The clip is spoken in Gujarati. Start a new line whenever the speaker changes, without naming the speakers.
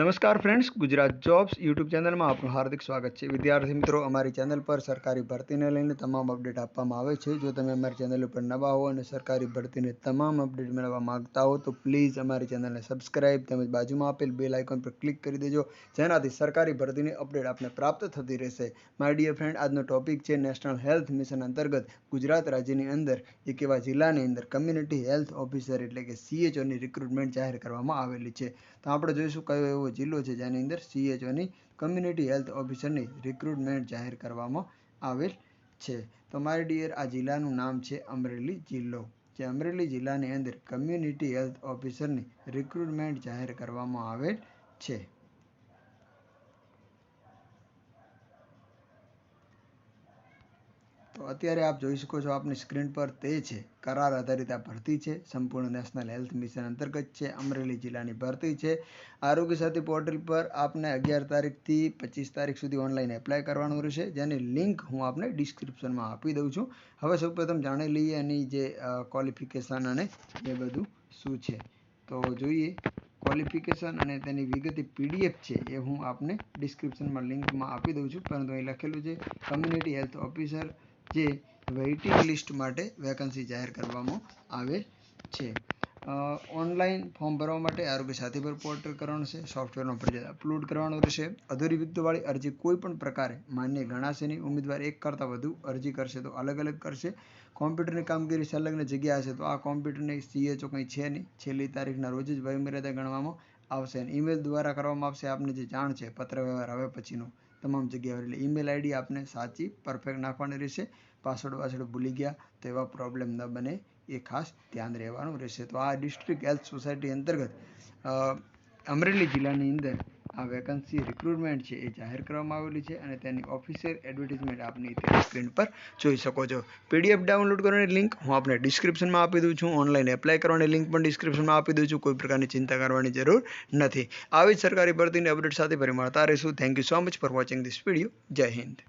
નમસ્કાર ફ્રેન્ડ્સ ગુજરાત જોબ્સ યુટ્યુબ ચેનલમાં આપનું હાર્દિક સ્વાગત છે. વિદ્યાર્થી મિત્રો, અમારી ચેનલ પર સરકારી ભરતીને લઈને તમામ અપડેટ આપવામાં આવે છે. જો તમે અમારી ચેનલ ઉપર નવા હો અને સરકારી ભરતીને તમામ અપડેટ મેળવવા માંગતા હો, તો પ્લીઝ અમારી ચેનલને સબસ્ક્રાઇબ તેમજ બાજુમાં આપેલ બેલ આઇકોન પર ક્લિક કરી દેજો, જેનાથી સરકારી ભરતીની અપડેટ આપને પ્રાપ્ત થતી રહેશે. માય ડિયર ફ્રેન્ડ આજનો ટોપિક છે નેશનલ હેલ્થ મિશન અંતર્ગત ગુજરાત રાજ્યની અંદર, એક એવા જિલ્લાની અંદર કમ્યુનિટી હેલ્થ ઓફિસર એટલે કે સીએચઓની રિક્રુટમેન્ટ જાહેર કરવામાં આવેલી છે. તો આપણે જોઈશું કયો એવો જિલ્લો છે જેની અંદર સીએચઓની કમ્યુનિટી હેલ્થ ઓફિસરની રિક્રુટમેન્ટ જાહેર કરવામાં આવેલ છે. તો મારી ડિયર આ જિલ્લાનું નામ છે અમરેલી જિલ્લો, જે અમરેલી જિલ્લાની અંદર કમ્યુનિટી હેલ્થ ઓફિસરની રિક્રુટમેન્ટ જાહેર કરવામાં આવેલ છે. તો અત્યારે આપ જોઈ શકો છો આપની સ્ક્રીન પર તે છે. કરાર આધારિત આ ભરતી છે. સંપૂર્ણ નેશનલ હેલ્થ મિશન અંતર્ગત છે. અમરેલી જિલ્લાની ભરતી છે. આરોગ્ય સાથી પોર્ટલ પર આપને અગિયાર તારીખથી પચીસ તારીખ સુધી ઓનલાઈન એપ્લાય કરવાનું રહેશે. જેની લિંક હું આપને ડિસ્ક્રિપ્શનમાં આપી દઉં છું. હવે સૌપ્રથમ જાણી લઈએ એની જે ક્વોલિફિકેશન અને એ બધું શું છે. તો જોઈએ ક્વોલિફિકેશન અને તેની વિગતે પીડીએફ છે એ હું આપને ડિસ્ક્રિપ્શનમાં લિંકમાં આપી દઉં છું. પરંતુ અહીં લખેલું છે કમ્યુનિટી હેલ્થ ઓફિસર જે વેઇટિંગ લિસ્ટ માટે વેકન્સી જાહેર કરવામાં આવે છે. ઓનલાઈન ફોર્મ ભરવા માટે આરોગ્ય સાથી પર પોર્ટલ કરવાનું છે સોફ્ટવેરનો ફરજિયાત અપલોડ કરવાનો રહેશે. અધૂરી વિગતોવાળી અરજી કોઈ પણ પ્રકારે માન્ય ગણાશે નહીં. ઉમેદવાર એક કરતાં વધુ અરજી કરશે તો અલગ અલગ કરશે. કોમ્પ્યુટરની કામગીરી સંલગ્ન જગ્યા હશે તો આ કોમ્પ્યુટરની સીએચઓ કંઈ છે નહીં. છેલ્લી તારીખના રોજ જ વયમર્યાદા ગણવામાં આવશે ઈમેલ દ્વારા કરવામાં આવશે. આપને જે જાણ છે પત્ર વ્યવહાર હવે પછીનો, તમામ જગ્યાએ એટલે ઈમેલ આઈડી આપને સાચી પરફેક્ટ નાખવાની રહેશે. પાસવર્ડ પાસવર્ડ ભૂલી ગયા તો એવા પ્રોબ્લેમ ન બને. એ ખાસ ધ્યાન રહેવાનું રહેશે. તો આ ડિસ્ટ્રિક્ટ હેલ્થ સોસાયટી અંતર્ગત અમરેલી જિલ્લાની અંદર આ વેકન્સી રિક્રુટમેન્ટ છે એ જાહેર કરવામાં આવેલી છે અને તેની ઓફિશિયલ એડવર્ટિઝમેન્ટ આપની સ્ક્રીન પર જોઈ શકો છો. પીડીએફ ડાઉનલોડ કરવાની લિંક હું આપને ડિસ્ક્રિપ્શનમાં આપી દઉં છું. ઓનલાઈન એપ્લાય કરવાની લિંક પણ ડિસ્ક્રિપ્શનમાં આપી દઉં છું. કોઈ પ્રકારની ચિંતા કરવાની જરૂર નથી. આવી જ સરકારી ભરતીની અપડેટ સાથે ફરી મળતા રહીશું. Thank you so much for watching this video જય હિન્દ